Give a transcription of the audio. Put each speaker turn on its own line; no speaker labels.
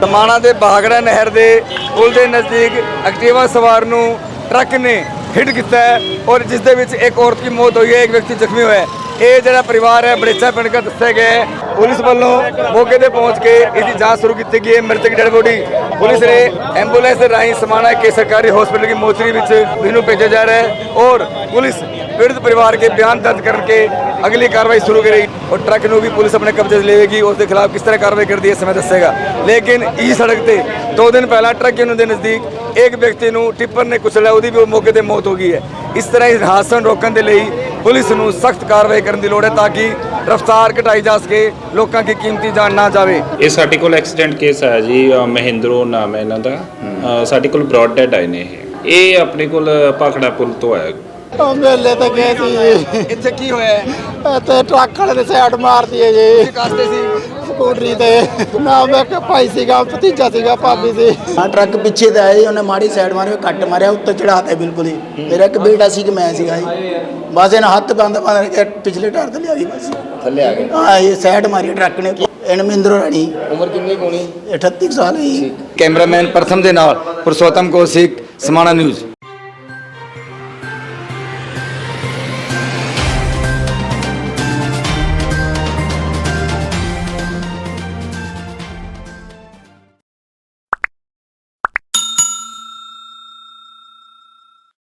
ਦਮਾਣਾ ਦੇ ਬਾਗੜਾ ਨਹਿਰ ਦੇ ਪੁਲ ਦੇ ਨਜ਼ਦੀਕ ਐਕਟਿਵਾ ਸਵਾਰ ਨੂੰ ਟਰੱਕ ਨੇ ਹਿੱਟ ਕੀਤਾ ਹੈ ਔਰ ਜਿਸ ਦੇ ਵਿੱਚ ਇੱਕ ਔਰਤ ਦੀ ਮੌਤ ਹੋਈ ਹੈ, ਇੱਕ ਵਿਅਕਤੀ ਜ਼ਖਮੀ ਹੋਇਆ ਹੈ। ਇਹ ਜਿਹੜਾ ਪਰਿਵਾਰ ਹੈ, ਬੜੇਚਾ ਪਿੰਡ ਦਾ ਦੱਸਿਆ ਗਿਆ ਹੈ। ਪੁਲਿਸ ਵੱਲੋਂ ਮੌਕੇ ਤੇ ਪਹੁੰਚ ਕੇ ਇਸ ਦੀ ਜਾਂਚ ਸ਼ੁਰੂ ਕੀਤੀ ਗਈ ਹੈ। ਮ੍ਰਿਤਕ ਡੈਡ ਬੋਡੀ ਪੁਲਿਸ ਨੇ ਐਂਬੂਲੈਂਸ ਦੇ ਰਾਹੀਂ ਸਮਾਣਾ ਕੇ ਸਰਕਾਰੀ ਹਸਪਤਾਲ ਦੀ ਮੋਚਰੀ ਵਿੱਚ ਇਹਨੂੰ ਭੇਜਿਆ ਜਾ ਰਿਹਾ ਹੈ ਔਰ ਪੁਲਿਸ ਪੀੜਤ ਪਰਿਵਾਰ ਕੇ ਬਿਆਨ ਦਰਜ ਕਰਕੇ ਅਗਲੀ ਕਾਰਵਾਈ ਸ਼ੁਰੂ ਕਰੇਗੀ ਔਰ ਟਰੱਕ ਨੂੰ ਵੀ ਪੁਲਿਸ ਆਪਣੇ ਕਬਜ਼ੇ 'ਚ ਲਵੇਗੀ ਉਸ ਦੇ ਖਿਲਾਫ ਕਿਸ ਤਰ੍ਹਾਂ ਕਾਰਵਾਈ ਕਰਦੀ ਹੈ ਸਮੇਂ ਦੱਸੇਗਾ। ਲੇਕਿਨ ਇਹ ਸੜਕ ਤੇ ਦੋ ਦਿਨ ਪਹਿਲਾਂ ਟਰੱਕ ਯੂਨੀਅਨ ਦੇ ਨਜ਼ਦੀਕ ਇੱਕ ਵਿਅਕਤੀ ਨੂੰ ਟਿੱਪਰ ਨੇ ਕੁਚਲਿਆ, ਉਹਦੀ ਵੀ ਮੌਕੇ ਤੇ ਮੌਤ ਹੋ ਗਈ ਹੈ। ਇਸ ਤਰ੍ਹਾਂ ਇਸ ਹਾਦਸੇ ਰੋਕਣ ਦੇ ਲਈ ਪੁਲਿਸ ਨੂੰ ਸਖਤ ਕਾਰਵਾਈ ਕਰਨ ਦੀ ਲੋੜ ਹੈ ਤਾਂ ਕਿ ਰਫ਼ਤਾਰ ਘਟਾਈ ਜਾ ਸਕੇ, ਲੋਕਾਂ ਦੀ ਕੀਮਤੀ ਜਾਨ ਨਾ ਜਾਵੇ।
ਇਹ ਸਾਡੇ ਕੋਲ ਐਕਸੀਡੈਂਟ ਕੇਸ ਹੈ ਜੀ ਮਹਿੰਦਰੋ ਨਾਮ ਹੈ ਇਹਨਾਂ ਦਾ। ਸਾਡੇ ਕੋਲ ਬ੍ਰੌਡ ਡੈਡ ਆਏ ਨੇ ਇਹ। ਇਹ ਆਪਣੇ ਕੋਲ ਭਾਖੜਾ ਪੁਲ ਤੋਂ ਆਇਆ।
ਉਹ ਮੇਲੇ ਤੇ ਗਏ ਸੀ ਜੀ।
ਇੱਥੇ ਕੀ ਹੋਇਆ? ਹੈ
ਤੇ ਟਰੱਕ ਵਾਲੇ ਨੇ ਸਾਈਡ ਮਾਰਤੀ ਹੈ ਜੀ।
ਕਾਸਤੇ ਸੀ?
ਸਕੂਟਰੀ ਤੇ। ਨਾ ਮੈਂ ਕਿ ਭਾਈ ਸੀਗਾ ਭਤੀਜਾ ਸੀਗਾ ਭਾਬੀ ਸੀ।
ਹਾਂ ਟਰੱਕ ਪਿੱਛੇ ਤੇ ਜੀ ਉਹਨੇ ਮਾੜੀ ਸਾਈਡ ਮਾਰੀ ਉਹ ਕੱਟ ਮਾਰਿਆ ਉੱਤੇ ਚੜਾਤਾ ਬਿਲਕੁਲ ਹੀ। ਮੇਰਾ ਇੱਕ ਬੇਟਾ ਸੀ ਕਿ ਮੈਂ ਸੀਗਾ ਜੀ। ਬਸ ਇਹਨਾਂ ਹੱਥ ਬੰਦ ਬੰਦ ਕੇ ਪਿਛਲੇ ਟਾਇਰ ਤੇ ਲਿਆ ਗਈ ਬਸ।
ਥੱਲੇ ਆ ਗਏ।
ਹਾਂ ਇਹ ਸਾਈਡ ਮਾਰੀ ਟਰੱਕ ਨੇ। ਇਹਨ ਮਹਿੰਦਰੋ ਰਾਣੀ।
ਉਮਰ ਕਿੰਨੀ ਹੋਣੀ?
38 ਸਾਲ ਹੈ ਜੀ
ਕੈਮਰਾਮੈਨ ਪ੍ਰਥਮ ਦੇ ਨਾਲ ਪੁਰਸ਼ੋਤਮ ਕੌਸ਼ਿਕ ਸਮਾਣਾ ਨਿਊਜ਼।